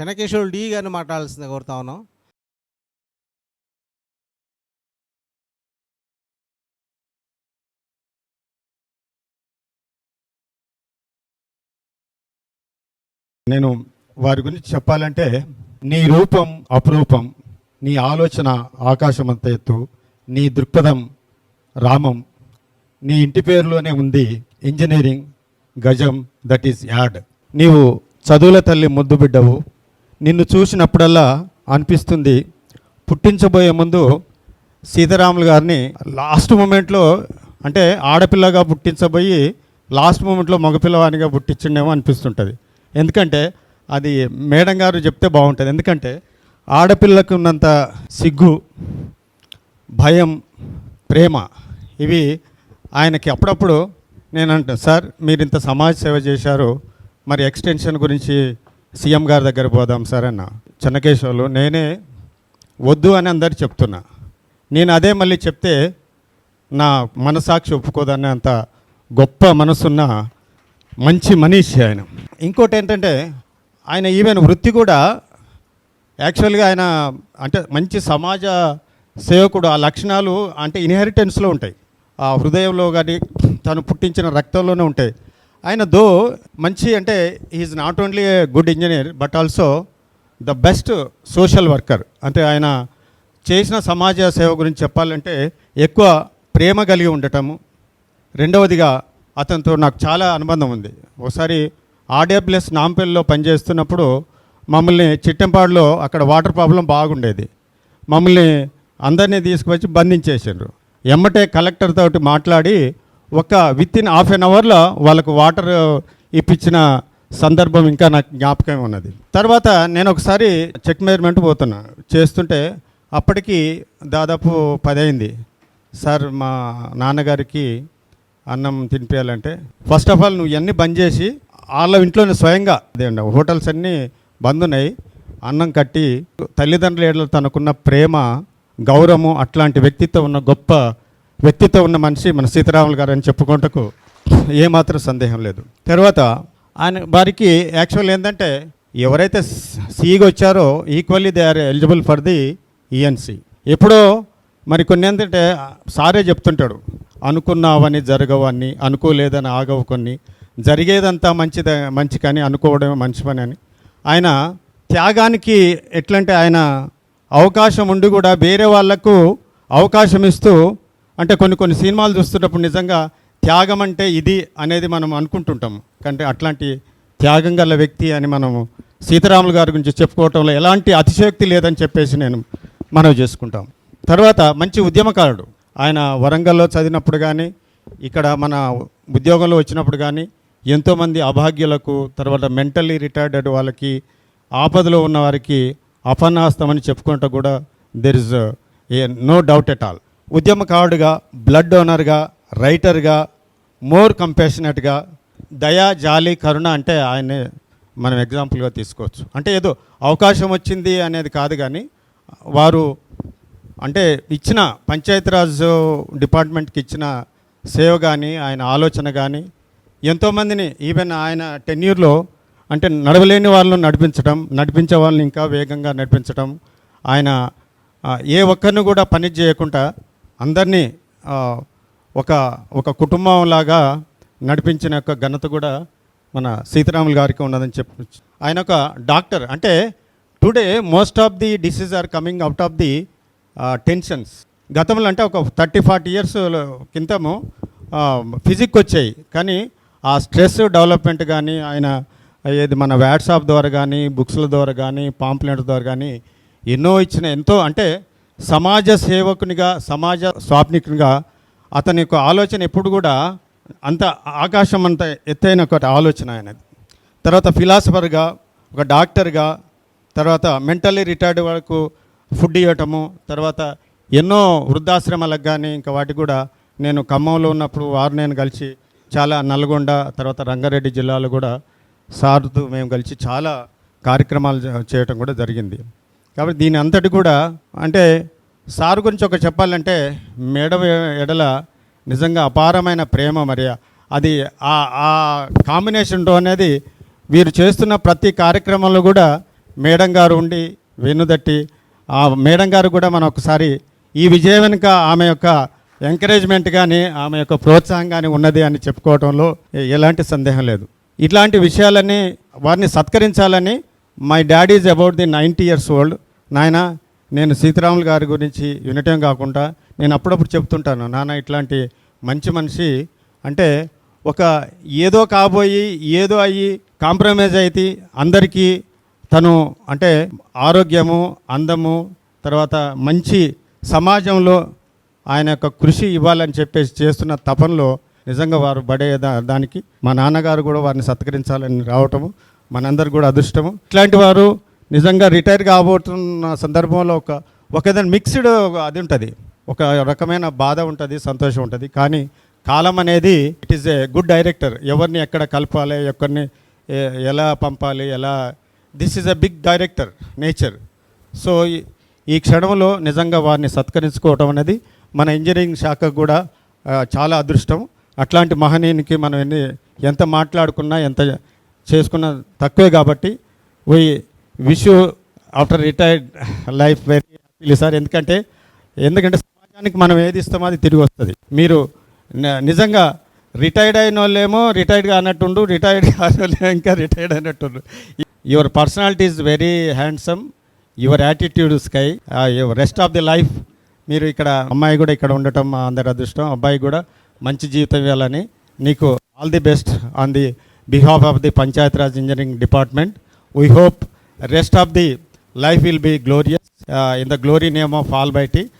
చెనకేశ్వరులు D గారిని మాట్లాడాల్సింది కోరుతా ఉన్నాం. నేను వారి గురించి చెప్పాలంటే నీ రూపం అపురూపం నీ ఆలోచన ఆకాశమంత ఎత్తు నీ దృక్పథం రామం నీ ఇంటి పేరులోనే ఉంది ఇంజనీరింగ్ గజం దట్ ఈస్ యాడ్. నీవు చదువుల తల్లి ముద్దు బిడ్డవు. నిన్ను చూసినప్పుడల్లా అనిపిస్తుంది పుట్టించబోయే ముందు సీతారాములు గారిని లాస్ట్ మూమెంట్లో అంటే ఆడపిల్లగా పుట్టించబోయి లాస్ట్ మూమెంట్లో మగపిల్లవానిగా పుట్టించిండేమో అనిపిస్తుంటుంది. ఎందుకంటే అది మేడం గారు చెప్తే బాగుంటుంది. ఎందుకంటే ఆడపిల్లకు ఉన్నంత సిగ్గు భయం ప్రేమ ఇవి ఆయనకి అప్పుడప్పుడు నేను అంటాను సార్ మీరు ఇంత సమాజ సేవ చేశారు మరి ఎక్స్టెన్షన్ గురించి సీఎం గారి దగ్గర పోదాం సార్ అన్న. చెన్నకేశ్వర్లు నేనే వద్దు అని అందరు చెప్తున్నా. నేను అదే మళ్ళీ చెప్తే నా మనసాక్షి ఒప్పుకోదనే అంత గొప్ప మనసున్న మంచి మనిషి ఆయన. ఇంకోటి ఏంటంటే ఆయన ఈవెన్ వృత్తి కూడా యాక్చువల్గా ఆయన అంటే మంచి సమాజ సేవకుడు. ఆ లక్షణాలు అంటే ఇన్హెరిటెన్స్లో ఉంటాయి. ఆ హృదయంలో కానీ తను పుట్టించిన రక్తంలోనే ఉంటాయి. ఆయన దో మంచి అంటే is not only a good engineer but also the best social worker అంటే ఆయన చేసిన సమాజ సేవ గురించి చెప్పాలంటే ఎక్కువ ప్రేమ కలిగి ఉండటము. రెండవదిగా అతనితో నాకు చాలా అనుబంధం ఉంది. ఒకసారి ఆర్డబ్ల్యూఎస్ నాంపల్లిలో పనిచేస్తున్నప్పుడు మమ్మల్ని చిట్టంపాడులో అక్కడ వాటర్ ప్రాబ్లం బాగుండేది. మమ్మల్ని అందరినీ తీసుకువచ్చి బంధించేసారు ఎమ్మటే కలెక్టర్ తోటి మాట్లాడి ఒక విత్ ఇన్ హాఫ్ అన్ అవర్లో వాళ్ళకు వాటర్ ఇప్పించిన సందర్భం ఇంకా నాకు జ్ఞాపకం ఉన్నది. తర్వాత నేను ఒకసారి చెక్ మెజర్మెంట్ పోతున్నా. చేస్తుంటే అప్పటికి దాదాపు పది అయింది సార్ మా నాన్నగారికి అన్నం తినిపించాలంటే ఫస్ట్ ఆఫ్ ఆల్ నువ్వు ఇవన్నీ బంద్ చేసి వాళ్ళ ఇంట్లోనే స్వయంగా అదేండి హోటల్స్ అన్నీ బంద్ ఉన్నాయి. అన్నం కట్టి తల్లిదండ్రుల ఏడలో తనకున్న ప్రేమ గౌరవము అట్లాంటి వ్యక్తిత్వం ఉన్న గొప్ప వ్యక్తిత్వం ఉన్న మనిషి మన సీతారాములు గారు అని చెప్పుకుంటకు ఏమాత్రం సందేహం లేదు. తర్వాత ఆయన వారికి యాక్చువల్ ఏంటంటే ఎవరైతే సీగా వచ్చారో equally they are eligible for the ENC ఎప్పుడో మరి కొన్ని ఏంటంటే సారే చెప్తుంటాడు అనుకున్నావని జరగవని అనుకోలేదని ఆగవు కొన్ని జరిగేదంతా మంచిద మంచి కానీ అనుకోవడమే మంచి పని అని. ఆయన త్యాగానికి ఎట్లంటే ఆయన అవకాశం ఉండి కూడా వేరే వాళ్ళకు అవకాశం ఇస్తూ అంటే కొన్ని కొన్ని సినిమాలు చూస్తున్నప్పుడు నిజంగా త్యాగం అంటే ఇది అనేది మనం అనుకుంటుంటాం. కంటే అట్లాంటి త్యాగం గల వ్యక్తి అని మనము సీతారాములు గారి గురించి చెప్పుకోవటంలో ఎలాంటి అతిశయోక్తి లేదని చెప్పేసి నేను మనవి చేసుకుంటాం. తర్వాత మంచి ఉద్యమకారుడు. ఆయన వరంగల్లో చదివినప్పుడు కానీ ఇక్కడ మన ఉద్యోగంలో వచ్చినప్పుడు కానీ ఎంతోమంది అభాగ్యులకు తర్వాత మెంటల్లీ రిటైర్డ్ వాళ్ళకి ఆపదలో ఉన్న వారికి అపన్నాస్తమని చెప్పుకుంటూ కూడా there is a no doubt at all ఉద్యమకారుడుగా blood డోనర్గా రైటర్గా మోర్ కంపాషనెట్గా దయా జాలి కరుణ అంటే ఆయనే మనం ఎగ్జాంపుల్గా తీసుకోవచ్చు. అంటే ఏదో అవకాశం వచ్చింది అనేది కాదు కానీ వారు అంటే ఇచ్చిన పంచాయతీరాజ్ డిపార్ట్మెంట్కి ఇచ్చిన సేవ కానీ ఆయన ఆలోచన కానీ ఎంతోమందిని ఈవెన్ ఆయన టెన్యూర్లో అంటే నడవలేని వాళ్ళను నడిపించడం నడిపించే వాళ్ళని ఇంకా వేగంగా నడిపించడం ఆయన ఏ ఒక్కరిని కూడా పని చేయకుండా అందరినీ ఒక ఒక కుటుంబంలాగా నడిపించిన యొక్క ఘనత కూడా మన సీతారాములు గారికి ఉన్నదని చెప్పవచ్చు ఆయన ఒక డాక్టర్. అంటే today most of the disease are coming out of the tensions. గతంలో అంటే ఒక థర్టీ ఫార్టీ ఇయర్స్ కిందము ఫిజిక్ వచ్చాయి. కానీ ఆ స్ట్రెస్ డెవలప్మెంట్ కానీ ఆయన ఏది మన వాట్సాప్ ద్వారా కానీ బుక్స్ల ద్వారా కానీ పాంప్లెంట్ ద్వారా కానీ ఎన్నో ఇచ్చిన ఎంతో అంటే సమాజ సేవకునిగా సమాజ స్వాప్నికునిగా అతని యొక్క ఆలోచన ఎప్పుడు కూడా అంత ఆకాశం అంత ఎత్తైన ఒక ఆలోచన ఆయనది తర్వాత ఫిలాసఫర్గా ఒక డాక్టర్గా తర్వాత మెంటల్లీ రిటైర్డ్ వరకు ఫుడ్ ఇవ్వటము తర్వాత ఎన్నో వృద్ధాశ్రమాలకు కానీ ఇంకా వాటికి కూడా నేను ఖమ్మంలో ఉన్నప్పుడు వారు నేను కలిసి చాలా నల్గొండ తర్వాత రంగారెడ్డి జిల్లాలో కూడా సార్తో మేము కలిసి చాలా కార్యక్రమాలు చేయటం కూడా జరిగింది. కాబట్టి దీని అంతటి కూడా అంటే సార్ గురించి ఒక చెప్పాలంటే మేడ ఎడల నిజంగా అపారమైన ప్రేమ మరి అది ఆ ఆ కాంబినేషన్తో అనేది వీరు చేస్తున్న ప్రతి కార్యక్రమంలో కూడా మేడం గారు ఉండి వెన్నుదట్టి ఆ మేడం గారు కూడా మనం ఒకసారి ఈ విజయం వెనుక ఆమె యొక్క ఎంకరేజ్మెంట్ కానీ ఆమె యొక్క ప్రోత్సాహం కానీ ఉన్నది అని చెప్పుకోవడంలో ఎలాంటి సందేహం లేదు. ఇట్లాంటి విషయాలన్నీ వారిని సత్కరించాలని my daddy is about the ninety years old నాయన నేను సీతారాములు గారి గురించి వినటం కాకుండా నేను అప్పుడప్పుడు చెప్తుంటాను. నాన్న ఇట్లాంటి మంచి మనిషి అంటే ఒక ఏదో కాబోయి ఏదో అయ్యి కాంప్రమైజ్ అయితే అందరికీ తను అంటే ఆరోగ్యము అందము తర్వాత మంచి సమాజంలో ఆయన యొక్క కృషి ఇవ్వాలని చెప్పేసి చేస్తున్న తపనలో నిజంగా వారు పడే దా- దానికి మా నాన్నగారు కూడా వారిని సత్కరించాలని రావటము మనందరు కూడా అదృష్టము. ఇట్లాంటి వారు నిజంగా రిటైర్ కాబోతున్న సందర్భంలో ఒక ఒకదాని మిక్స్డ్ అది ఉంటుంది. ఒక రకమైన బాధ ఉంటుంది సంతోషం ఉంటుంది. కానీ కాలం అనేది it is a good director ఎవరిని ఎక్కడ కలపాలి ఎవరిని ఎలా పంపాలి ఎలా this is a big director nature so ఈ- క్షణంలో నిజంగా వారిని సత్కరించుకోవటం అనేది మన ఇంజనీరింగ్ శాఖకు కూడా చాలా అదృష్టం. అట్లాంటి మహనీయునికి మనం ఎన్ని ఎంత మాట్లాడుకున్నా ఎంత చేసుకున్న తక్కువే కాబట్టి why wish after retired life very happily sir ఎందుకంటే ఎందుకంటే సమాజానికి మనం ఏది ఇస్తామో అది తిరిగి వస్తుంది. మీరు నిజంగా రిటైర్డ్ అయిన వాళ్ళేమో రిటైర్డ్గా అన్నట్టుండు రిటైర్డ్ కాని వాళ్ళేమో ఇంకా retired అన్నట్టుండు your personality is very handsome your attitude sky your rest of the life మీరు ఇక్కడ అమ్మాయి కూడా ఇక్కడ ఉండటం అందరి అదృష్టం. అబ్బాయి కూడా మంచి జీవితం ఇవ్వాలని నీకు all the best on the behalf of the Panchayat Raj Engineering Department. We hope rest of the life will be glorious uh, in the glory name of Almighty.